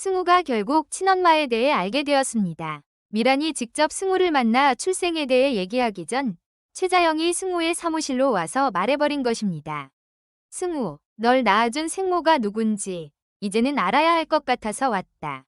승우가 결국 친엄마에 대해 알게 되었습니다. 미란이 직접 승우를 만나 출생에 대해 얘기하기 전 최자영이 승우의 사무실로 와서 말해버린 것입니다. 승우, 널 낳아준 생모가 누군지 이제는 알아야 할 것 같아서 왔다.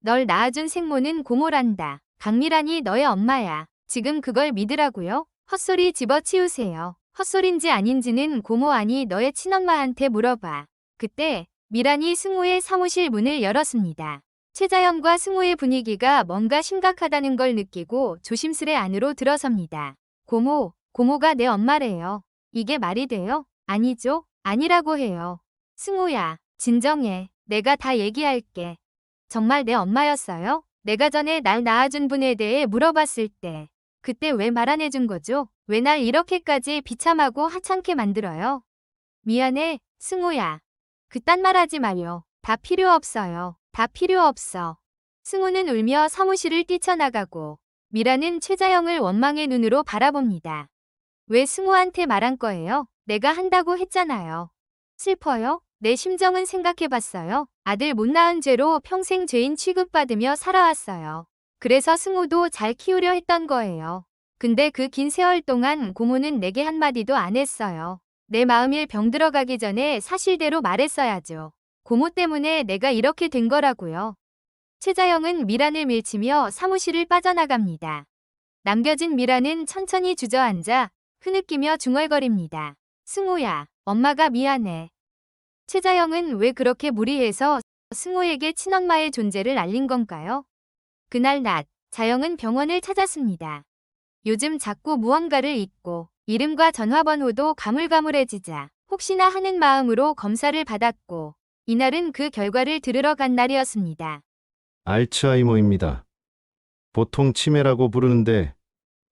널 낳아준 생모는 고모란다. 강미란이 너의 엄마야. 지금 그걸 믿으라고요? 헛소리 집어치우세요. 헛소린지 아닌지는 고모 아니 너의 친엄마한테 물어봐. 그때 미란이 승우의 사무실 문을 열었습니다. 최자영과 승우의 분위기가 뭔가 심각하다는 걸 느끼고 조심스레 안으로 들어섭니다. 고모, 고모가 내 엄마래요. 이게 말이 돼요? 아니죠? 아니라고 해요. 승우야, 진정해. 내가 다 얘기할게. 정말 내 엄마였어요? 내가 전에 날 낳아준 분에 대해 물어봤을 때 그때 왜 말 안 해준 거죠? 왜 날 이렇게까지 비참하고 하찮게 만들어요? 미안해, 승우야. 그딴 말 하지 마요. 다 필요 없어요. 다 필요 없어. 승우는 울며 사무실을 뛰쳐나가고 미라는 최자영을 원망의 눈으로 바라봅니다. 왜 승우한테 말한 거예요? 내가 한다고 했잖아요. 슬퍼요? 내 심정은 생각해봤어요. 아들 못 낳은 죄로 평생 죄인 취급받으며 살아왔어요. 그래서 승우도 잘 키우려 했던 거예요. 근데 그 긴 세월 동안 고모는 내게 한마디도 안 했어요. 내 마음일 병 들어가기 전에 사실대로 말했어야죠. 고모 때문에 내가 이렇게 된 거라고요. 최자영은 미란을 밀치며 사무실을 빠져나갑니다. 남겨진 미란은 천천히 주저앉아 흐느끼며 중얼거립니다. 승우야, 엄마가 미안해. 최자영은 왜 그렇게 무리해서 승우에게 친엄마의 존재를 알린 건가요? 그날 낮, 자영은 병원을 찾았습니다. 요즘 자꾸 무언가를 잊고 이름과 전화번호도 가물가물해지자 혹시나 하는 마음으로 검사를 받았고 이날은 그 결과를 들으러 간 날이었습니다. 알츠하이머입니다. 보통 치매라고 부르는데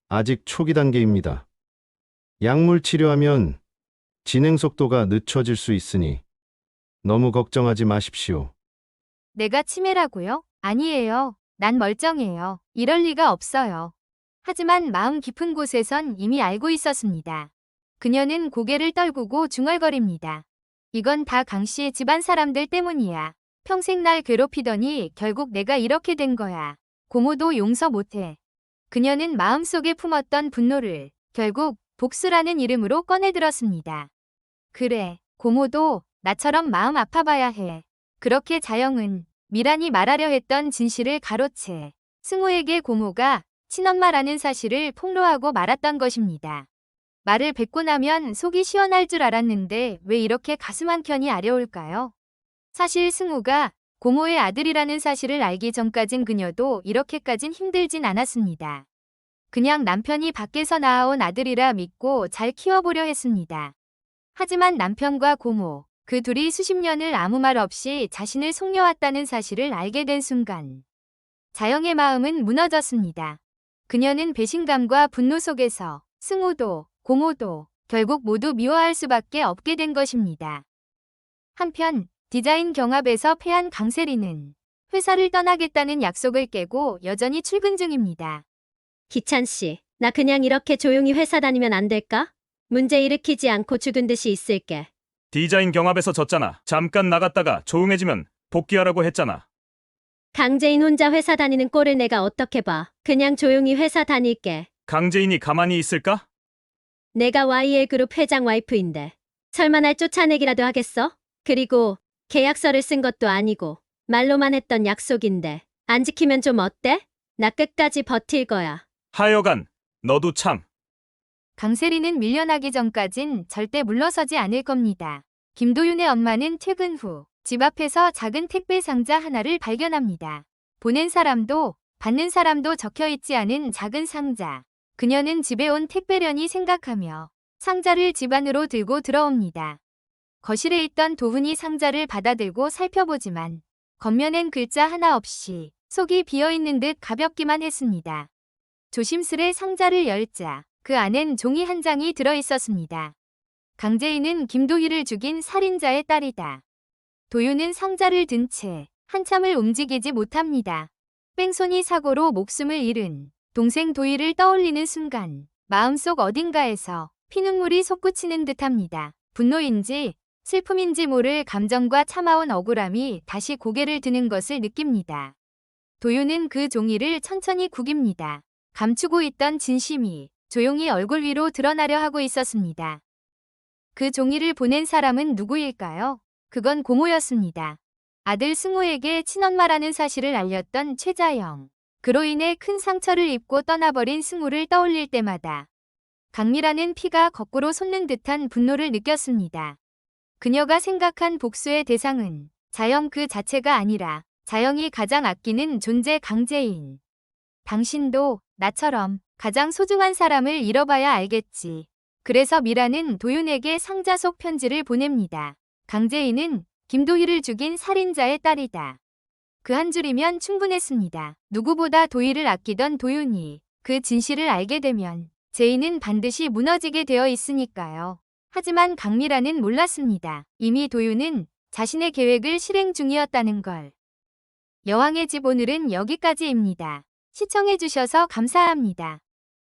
아직 초기 단계입니다. 약물 치료하면 진행 속도가 늦춰질 수 있으니 너무 걱정하지 마십시오. 내가 치매라고요? 아니에요. 난 멀쩡해요. 이럴 리가 없어요. 하지만 마음 깊은 곳에선 이미 알고 있었습니다. 그녀는 고개를 떨구고 중얼거립니다. 이건 다 강 씨의 집안 사람들 때문이야. 평생 날 괴롭히더니 결국 내가 이렇게 된 거야. 고모도 용서 못해. 그녀는 마음속에 품었던 분노를 결국 복수라는 이름으로 꺼내들었습니다. 그래, 고모도 나처럼 마음 아파봐야 해. 그렇게 자영은 미란이 말하려 했던 진실을 가로채 승우에게 고모가 친엄마라는 사실을 폭로하고 말았던 것입니다. 말을 뱉고 나면 속이 시원할 줄 알았는데 왜 이렇게 가슴 한켠이 아려울까요? 사실 승우가 고모의 아들이라는 사실을 알기 전까진 그녀도 이렇게까진 힘들진 않았습니다. 그냥 남편이 밖에서 낳아온 아들이라 믿고 잘 키워보려 했습니다. 하지만 남편과 고모, 그 둘이 수십 년을 아무 말 없이 자신을 속여왔다는 사실을 알게 된 순간 자영의 마음은 무너졌습니다. 그녀는 배신감과 분노 속에서 승우도 고모도 결국 모두 미워할 수밖에 없게 된 것입니다. 한편 디자인 경합에서 패한 강세리는 회사를 떠나겠다는 약속을 깨고 여전히 출근 중입니다. 기찬 씨, 나 그냥 이렇게 조용히 회사 다니면 안 될까? 문제 일으키지 않고 죽은 듯이 있을게. 디자인 경합에서 졌잖아. 잠깐 나갔다가 조용해지면 복귀하라고 했잖아. 강재인 혼자 회사 다니는 꼴을 내가 어떻게 봐. 그냥 조용히 회사 다닐게. 강재인이 가만히 있을까? 내가 YL 그룹 회장 와이프인데. 설마 날 쫓아내기라도 하겠어? 그리고 계약서를 쓴 것도 아니고 말로만 했던 약속인데 안 지키면 좀 어때? 나 끝까지 버틸 거야. 하여간 너도 참. 강세리는 밀려나기 전까진 절대 물러서지 않을 겁니다. 김도윤의 엄마는 퇴근 후 집 앞에서 작은 택배 상자 하나를 발견합니다. 보낸 사람도 받는 사람도 적혀 있지 않은 작은 상자. 그녀는 집에 온 택배련이 생각하며 상자를 집 안으로 들고 들어옵니다. 거실에 있던 도훈이 상자를 받아들고 살펴보지만 겉면엔 글자 하나 없이 속이 비어있는 듯 가볍기만 했습니다. 조심스레 상자를 열자 그 안엔 종이 한 장이 들어 있었습니다. 강재인은 김도희를 죽인 살인자의 딸이다. 도윤은 상자를 든 채 한참을 움직이지 못합니다. 뺑소니 사고로 목숨을 잃은 동생 도희를 떠올리는 순간 마음속 어딘가에서 피눈물이 솟구치는 듯합니다. 분노인지 슬픔인지 모를 감정과 참아온 억울함이 다시 고개를 드는 것을 느낍니다. 도윤은 그 종이를 천천히 구깁니다. 감추고 있던 진심이 조용히 얼굴 위로 드러나려 하고 있었습니다. 그 종이를 보낸 사람은 누구일까요? 그건 고모였습니다. 아들 승우에게 친엄마라는 사실을 알렸던 최자영. 그로 인해 큰 상처를 입고 떠나버린 승우를 떠올릴 때마다 강미라는 피가 거꾸로 솟는 듯한 분노를 느꼈습니다. 그녀가 생각한 복수의 대상은 자영 그 자체가 아니라 자영이 가장 아끼는 존재 강재인. 당신도 나처럼 가장 소중한 사람을 잃어봐야 알겠지. 그래서 미라는 도윤에게 상자 속 편지를 보냅니다. 강재인은 김도희를 죽인 살인자의 딸이다. 그 한 줄이면 충분했습니다. 누구보다 도희를 아끼던 도윤이 그 진실을 알게 되면 제인은 반드시 무너지게 되어 있으니까요. 하지만 강미라는 몰랐습니다. 이미 도윤은 자신의 계획을 실행 중이었다는 걸. 여왕의 집 오늘은 여기까지입니다. 시청해주셔서 감사합니다.